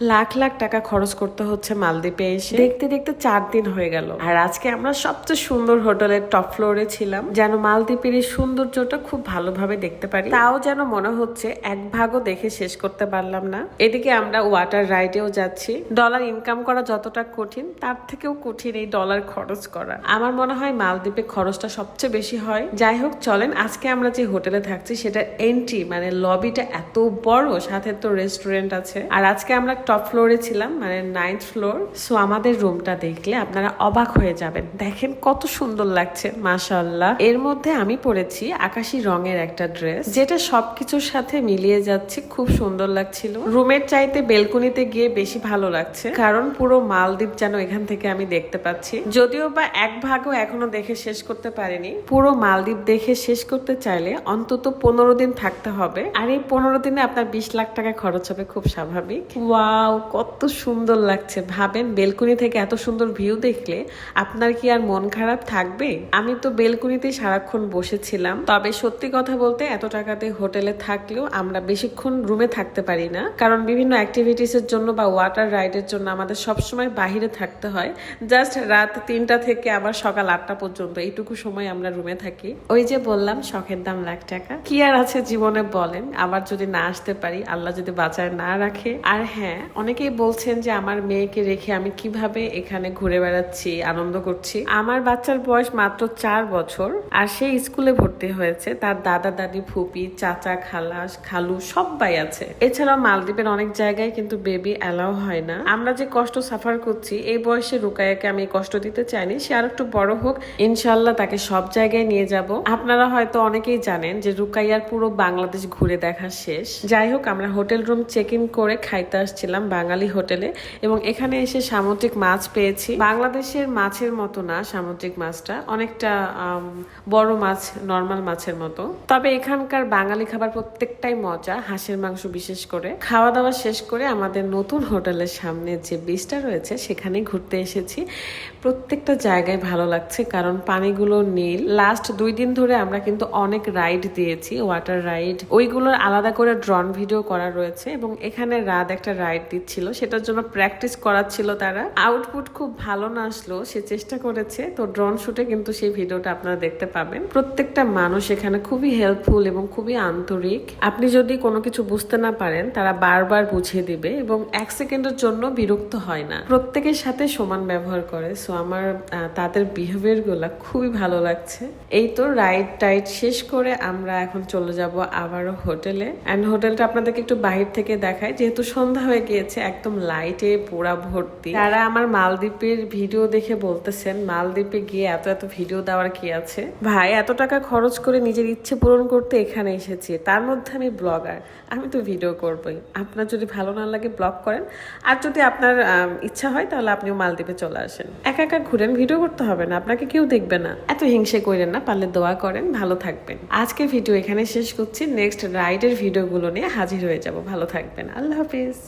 লাখ লাখ টাকা খরচ করতে হচ্ছে মালদ্বীপে এসে। দেখতে দেখতে চার দিন হয়ে গেল। আর আজকে আমরা সবচেয়ে সুন্দর হোটেলের টপ ফ্লোরে ছিলাম, যেন মালদ্বীপের এই সৌন্দর্যটা খুব ভালোভাবে দেখতে পারি। তাও যেন মনে হচ্ছে এক ভাগও দেখে শেষ করতে পারলাম না। এদিকে আমরা ওয়াটার রাইডেও যাচ্ছি। ডলার ইনকাম করা যতটা কঠিন, তার থেকেও কঠিন এই ডলার খরচ করা। আমার মনে হয় মালদ্বীপে খরচটা সবচেয়ে বেশি হয়। যাই হোক, চলেন, আজকে আমরা যে হোটেলে থাকছি সেটা এন্ট্রি মানে লবিটা এত বড়, সাথে তো রেস্টুরেন্ট আছে। আর আজকে আমরা টপ ফ্লোরে ছিলাম মানে নাইন্থ ফ্লোর সো আমাদের রুমটা দেখলে আপনারা অবাক হয়ে যাবেন। দেখেন কত সুন্দর লাগছে মাশাল্লাহ এর মধ্যে আমি পরেছি আকাশি রঙের একটা ড্রেস যেটা সবকিছুর সাথে মিলিয়ে যাচ্ছে, খুব সুন্দর লাগছিল। রুমের চাইতে বেলকুনিতে গিয়ে বেশি ভালো লাগছে, কারণ পুরো মালদ্বীপ যেন এখান থেকে আমি দেখতে পাচ্ছি। যদিও বা এক ভাগও এখনও দেখে শেষ করতে পারিনি, পুরো মালদ্বীপ দেখে শেষ করতে চাইলে অন্তত পনেরো দিন থাকতে হবে। আর এই পনেরো দিনে আপনার বিশ লাখ টাকা খরচ হবে, খুব স্বাভাবিক। ওয়াও, কত সুন্দর লাগছে। ভাবেন, বেলকুনি থেকে এত সুন্দর ভিউ দেখলে আপনার কি আর মন খারাপ থাকবে? আমি তো বেলকুনিতে সারাক্ষণ বসেছিলাম। তবে সত্যি কথা বলতে, এত টাকাতে হোটেলে থাকলেও আমরা বেশিক্ষণ রুমে থাকতে পারি না। কারণ বিভিন্ন অ্যাক্টিভিটিস এর জন্য বা ওয়াটার রাইডের জন্য আমাদের সবসময় বাহিরে থাকতে হয়। জাস্ট রাত তিনটা থেকে আবার সকাল আটটা পর্যন্ত এইটুকু সময় আমরা রুমে থাকি। ওই যে বললাম, শখের দাম লাখ টাকা। কি আর আছে জীবনে বলেন? আবার যদি না আসতে পারি, আল্লাহ যদি বাঁচায় না রাখে। আর হ্যাঁ অনেকেই বলছেন যে আমার মেয়েকে রেখে আমি কীভাবে এখানে ঘুরে বেড়াচ্ছি, আনন্দ করছি। আমার বাচ্চার বয়স মাত্র চার বছর আর সে স্কুলে ভর্তি হয়েছে। তার দাদা, দাদি, ফুপি, চাচা খালা খালু সবাই আছে। এছাড়াও মালদ্বীপের অনেক জায়গায় কিন্তু বেবি অ্যালাউ হয় না। আমরা যে কষ্ট সাফার করছি, এই বয়সে রুকায়াকে আমি কষ্ট দিতে চাইনি। সে আর একটু বড় হোক ইনশাল্লাহ তাকে সব জায়গায় নিয়ে যাব। আপনারা হয়তো অনেকেই জানেন যে রুকাইয়ার পুরো বাংলাদেশ ঘুরে দেখা শেষ। যাই হোক, আমরা হোটেল রুম চেক ইন করে খাইতে আসছিলাম। বাঙালি হোটেলে এবং এখানে এসে সামুদ্রিক মাছ পেয়েছি। বাংলাদেশের মাছের মতো না সামুদ্রিক মাছটা, অনেকটা বড় মাছ নর্মাল মাছের মতো। তবে এখানকার বাঙালি খাবার প্রত্যেকটাই মজা, হাঁসের মাংস বিশেষ করে। খাওয়া দাওয়া শেষ করে আমাদের নতুন হোটেলের সামনে যে বিচটা রয়েছে, সেখানে ঘুরতে এসেছি। প্রত্যেকটা জায়গায় ভালো লাগছে কারণ পানিগুলো নীল। লাস্ট দুই দিন ধরে আমরা কিন্তু অনেক রাইড দিয়েছি ওয়াটার রাইড ওইগুলোর আলাদা করে ড্রন ভিডিও করা রয়েছে এবং এখানে রাত একটা রাইড দিচ্ছিল সেটার জন্য প্র্যাকটিস করাচ্ছিল তারা। আউটপুট খুব ভালো না আসলো সে চেষ্টা করেছে। তো ড্রোন শুটে কিন্তু সেই ভিডিওটা আপনারা দেখতে পাবেন। প্রত্যেকটা মানুষ এখানে খুবই হেল্পফুল এবং খুবই আন্তরিক। আপনি যদি কোনো কিছু বুঝতে না পারেন, তারা বারবার বুঝিয়ে দিবে এবং এক সেকেন্ডের জন্য বিরক্ত হয় না। প্রত্যেকের সাথে সমান ব্যবহার করে। সো আমার তাদের বিহেভিয়ারগুলা খুবই ভালো লাগছে। এই তো রাইড টাইড শেষ করে আমরা এখন চলে যাব আবারও হোটেলে অ্যান্ড হোটেলটা আপনাদেরকে একটু বাহির থেকে দেখায় যেহেতু সন্ধ্যা হয়ে গিয়েছে একদম লাইটে পুরা ভর্তি। তারা আমার মালদ্বীপের ভিডিও দেখে বলতেছেন, মালদ্বীপে গিয়ে এত এত ভিডিও দেওয়ার কি আছে? ভাই, এত টাকা খরচ করে নিজের ইচ্ছে পূরণ করতে এখানে এসেছি। তার মধ্যে আমি ব্লগার, আমি তো ভিডিও করবই। আপনার যদি ভালো না লাগে ব্লগ করেন, আর যদি আপনার ইচ্ছা হয় তাহলে আপনিও মালদ্বীপে চলে আসেন। একা একা ঘুরেন, ভিডিও করতে হবে না, আপনাকে কেউ দেখবে না। এত হিংসে করেন না, পারলে দোয়া করেন, ভালো থাকবেন। আজকে ভিডিও এখানে শেষ করছি, নেক্সট রাইডের ভিডিওগুলো নিয়ে হাজির হয়ে যাব। ভালো থাকবেন, আল্লাহ হাফিজ।